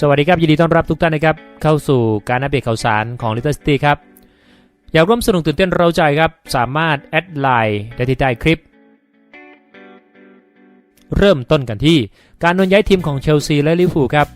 สวัสดีครับ ยินดีต้อนรับทุกท่านนะครับ เข้าสู่การอัปเดตข่าวสารของ Little City ครับ อยากร่วมสนุกตื่นเต้นเราใจครับ สามารถแอดไลน์ได้ที่ใต้คลิป เริ่มต้นกันที่การนนย้ายทีมของเชลซีและลิเวอร์พูลครับ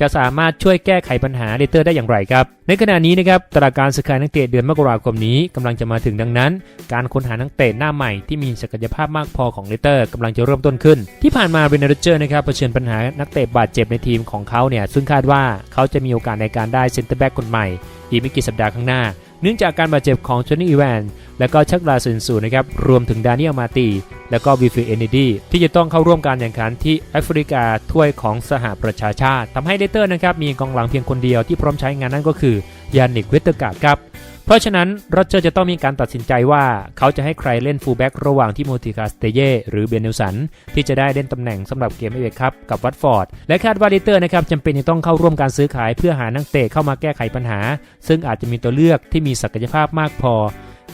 จะสามารถช่วยแก้ไขปัญหาเลเตอร์ได้อย่างไรครับ ในขณะนี้นะครับตราการซื้อขายนักเตะเดือนมกราคมนี้กำลังจะมาถึงดังนั้น การค้นหานักเตะหน้าใหม่ที่มีศักยภาพมากพอของเลเตอร์กำลังจะเริ่มต้นขึ้น ที่ผ่านมาเรนเนอร์เจอร์นะครับเผชิญปัญหานักเตะบาดเจ็บในทีมของเขาเนี่ยซึ่งคาดว่าเขาจะมีโอกาสในการได้เซนเตอร์แบ็กคนใหม่อีกไม่กี่สัปดาห์ข้างหน้า เนื่องจากการบาดเจ็บของโจนี่อีแวนและก็ชักลาเซนสูนะครับรวมถึงดานิเอลมาตี และก็วิฟิเอนิดีที่จะต้องเข้าร่วมการแข่งขันที่แอฟริกาถ้วยของสหประชาชาติทำให้เดเตอร์นะครับมีกองหลังเพียงคนเดียวที่พร้อมใช้งานนั่นก็คือยานิกเวเตอร์การ์ดครับ เพราะฉะนั้นโรเจอร์จะต้องมีการตัดสินใจว่าเขาจะให้ใครเล่นฟูลแบ็กระหว่างที่โมติคาสเตเย่หรือเบนเนลสัน ที่จะได้เล่นตำแหน่งสำหรับเกมเอเวครับกับวัตฟอร์ด และคาดว่าเลเตอร์นะครับจำเป็นจะต้องเข้าร่วมการซื้อขายเพื่อหานักเตะเข้ามาแก้ไขปัญหา ซึ่งอาจจะมีตัวเลือกที่มีศักยภาพมากพอ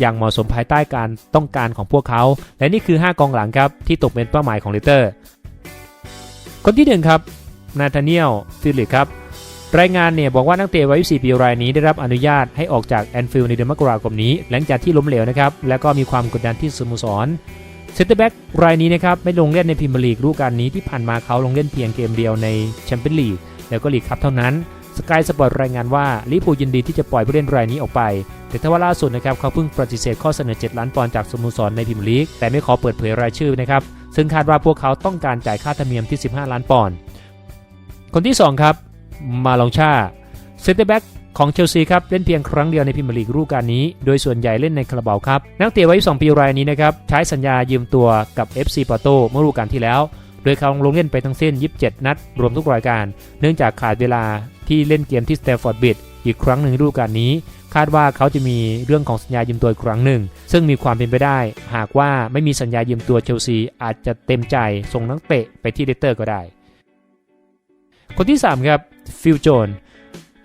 อย่างเหมาะสมภายใต้การต้องการของพวกเขา และนี่คือ 5 กองหลังครับที่ตกเป็นเป้าหมายของเลเตอร์ คนที่หนึ่งครับนาธาเนียลฟิลิปครับ รายงานเนี่ยบอกว่านักเตะวัย 24 ปีรายนี้ได้รับอนุญาตให้ออกจากแอนฟิลด์ในเดือนมกราคมนี้ หลังจากที่ล้มเหลวนะครับ และก็มีความกดดันที่สโมสรเซนเตอร์แบ็กรายนี้นะครับไม่ลงเล่นในพรีเมียร์ลีกฤดูกาลนี้ที่ผ่านมาเขาลงเล่นเพียงเกมเดียวในแชมเปี้ยนลีกแล้วก็ลีกคัพเท่านั้นสกายสปอร์ตรายงานว่าลิเวอร์พูยินดีที่จะปล่อยผู้เล่นรายนี้ออกไป แต่ทว่าล่าสุดนะครับเขาเพิ่งปฏิเสธข้อเสนอ 7 ล้านปอนด์จากสโมสรในพรีเมียร์ลีกแต่ไม่ขอเปิดเผยรายชื่อนะครับซึ่งคาดว่าพวกเขาต้องการจ่ายค่าธรรมเนียมที่ 15 ล้านปอนด์คนที่สองครับ มาลองชาเซนเตอร์แบ็กของเชลซีครับ เล่นเพียงครั้งเดียวในพรีเมียร์ลีกฤดูกาลนี้ โดยส่วนใหญ่เล่นในคาราบาวครับ นักเตะวัย2ปีรายนี้นะครับ ใช้สัญญายืมตัวกับ FC ปอโตเมื่อฤดูกาลที่แล้ว โดยเขาลงเล่นไปทั้งสิ้น 27 นัด รวมทุกรายการ เนื่องจากขาดเวลาที่เล่นเกมที่สเตฟฟอร์ดบิดอีกครั้งหนึ่งในฤดูกาลนี้ คาดว่าเขาจะมีเรื่องของสัญญายืมตัวอีกครั้งหนึ่ง ซึ่งมีความเป็นไปได้ หากว่าไม่มีสัญญายืมตัวเชลซีอาจจะเต็มใจส่งนักเตะไปที่เลสเตอร์ก็ได้ คนที่ 3 ครับฟิลโจน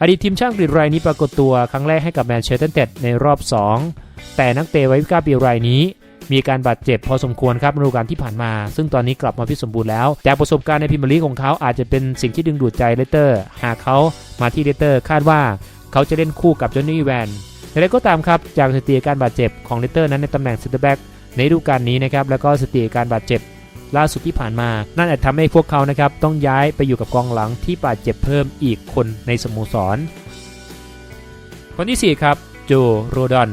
อดีตทีมชาติอังกฤษรายนี้ปรากฏตัวครั้งแรกให้กับแมนเชสเตอร์ยูไนเต็ดในรอบ 2 แต่นักเตะวัย29ปีรายนี้ มีการบาดเจ็บพอสมควรครับในฤดูกาลที่ผ่านมา ซึ่งตอนนี้กลับมาพิสมบูรณ์แล้วจากประสบการณ์ในพรีเมียร์ลีกของเขาอาจจะเป็นสิ่งที่ดึงดูดใจเลสเตอร์ หากเขามาที่เลสเตอร์คาดว่าเขาจะเล่นคู่กับจอห์นนี่แวนอย่างไรก็ตามครับจากสถิติการบาดเจ็บของเลสเตอร์นั้นในตำแหน่งเซนเตอร์แบ็กในฤดูกาลนี้นะครับแล้วก็สถิติการบาดเจ็บ ล่าสุดที่ผ่านมา นั่นอาจทำให้พวกเขานะครับต้องย้ายไปอยู่กับกองหลังที่บาดเจ็บเพิ่มอีกคนในสโมสร คนที่ 4 ครับโจโรดอน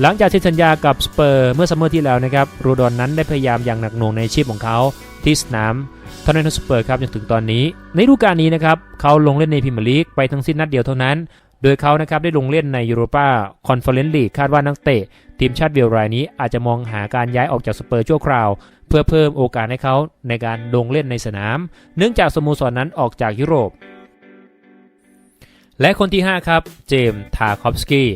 หลังจากเซ็นสัญญากับสเปอร์เมื่อซัมเมอร์ที่แล้วนะครับโรดอนนั้นได้พยายามอย่างหนักหน่วงในชีพของเขาที่สนามทอนเนนสเปอร์ครับจนถึงตอนนี้ ในฤดูกาลนี้นะครับเขาลงเล่นในพรีเมียร์ลีกไปทั้งสิ้นนัดเดียวเท่านั้น โดยเขานะครับได้ลงเล่นในยูโรปาคอนเฟอเรนซ์ลีกคาดว่านักเตะ ทีมชาติเวลรายนี้อาจจะมองหาการย้ายออกจากสเปอร์ชั่วคราว เพื่อเพิ่มโอกาสให้เขาในการลงเล่นในสนาม เนื่องจากสโมสรนั้นออกจากยุโรป และคนที่ 5 ครับ เจมส์ทาคอฟสกี้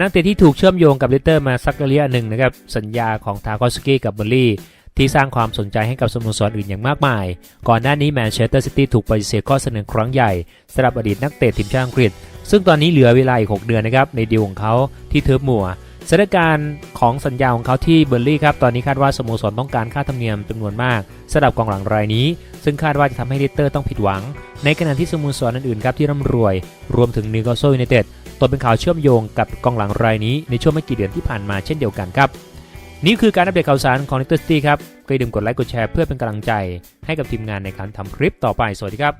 นักเตะที่ถูกเชื่อมโยงกับเลสเตอร์มาสักระยะหนึ่งนะครับสัญญาของทาคอฟสกี้กับเบอร์ลี่ ที่สร้างความสนใจให้กับสโมสรอื่นอย่างมากมาย ก่อนหน้านี้แมนเชสเตอร์ซิตี้ถูกปฏิเสธข้อเสนอครั้งใหญ่สำหรับอดีตนักเตะทีมชาติอังกฤษ ซึ่งตอนนี้เหลือเวลาอีก 6 เดือนนะครับในดีลของเขาที่เทิร์ฟมัวสถานการณ์ของสัญญาของเขาที่เบอร์ลี่ครับ ตอนนี้คาดว่าสโมสรต้องการค่าธรรมเนียมจำนวนมากสำหรับกองหลังรายนี้ ซึ่งคาดว่าจะทำให้เลสเตอร์ต้องผิดหวัง ในขณะที่สโมสรอื่นๆครับที่ร่ำรวย รวมถึงนิวคาสเซิลยูไนเต็ดตกเป็นข่าวเชื่อมโยงกับกองหลังรายนี้ในช่วงไม่กี่เดือนที่ผ่านมาเช่นเดียวกันครับ นี่คือการอัปเดตข่าวสารของเลสเตอร์ซิตี้ครับก็อย่าลืมกดไลค์กดแชร์เพื่อเป็นกำลังใจให้กับทีมงานในการทำคลิปต่อไป สวัสดีครับ